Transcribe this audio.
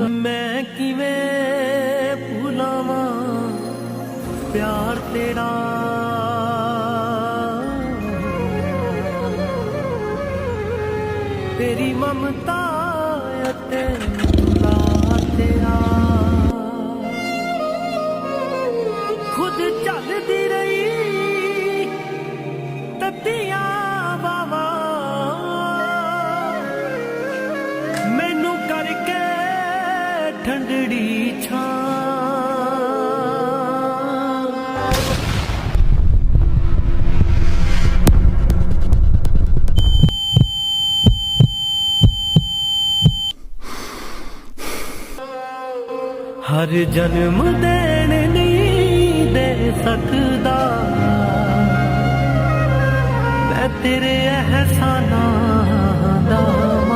ਮੈਂ ਕਿਵੇਂ ਭੁਲਾਵਾਂ ਪਿਆਰ ਤੇਰਾ? ਤੇਰੀ ਮਮਤਾ ਅਤੇ ਦੁਲਾ ਤੇਰਾ। ਖੁਦ ਚੱਲਦੀ ਠੰਡੜੀ ਛਾਂ। ਹਰ ਜਨਮ ਦੇਣ ਨਹੀਂ ਦੇ ਸਕਦਾ। ਮੈਂ ਤੇਰੇ ਅਹਿਸਾਨਾਂ